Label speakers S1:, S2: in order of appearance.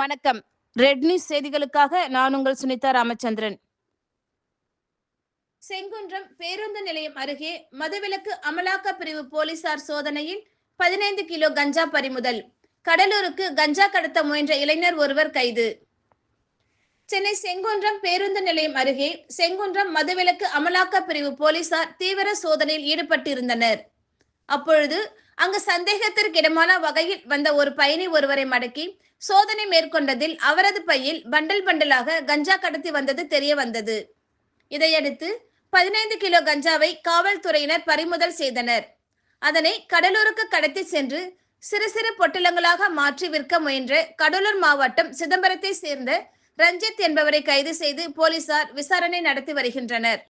S1: வணக்கம். Red news செய்திகளுக்காக நான் உங்கள் சுனிதா ராமச்சந்திரன். செங்குன்றம் பேருந்து நிலையம் அருகே மதுவிலக்கு அமலாக்க பிரிவு போலீசார் சோதனையில் பதினைந்து கிலோ கஞ்சா பறிமுதல். கடலூருக்கு கஞ்சா கடத்த முயன்ற இளைஞர் ஒருவர் கைது. சென்னை செங்குன்றம் பேருந்து நிலையம் அருகே செங்குன்றம் மதுவிலக்கு அமலாக்க பிரிவு போலீசார் தீவிர சோதனையில் ஈடுபட்டிருந்தனர். அப்பொழுது அங்கு சந்தேகத்திற்கிடமான வகையில் வந்த ஒரு பயணி ஒருவரை மடக்கி சோதனை மேற்கொண்டதில் அவரது பையில் பண்டல் பண்டலாக கஞ்சா கடத்தி வந்தது தெரிய வந்தது. இதையடுத்து பதினைந்து கிலோ கஞ்சாவை காவல்துறையினர் பறிமுதல் செய்தனர். அதனை கடலூருக்கு கடத்தி சென்று சிறு சிறு பொட்டலங்களாக மாற்றி விற்க முயன்ற கடலூர் மாவட்டம் சிதம்பரத்தை சேர்ந்த ரஞ்சித் என்பவரை கைது செய்து போலீசார் விசாரணை நடத்தி வருகின்றனர்.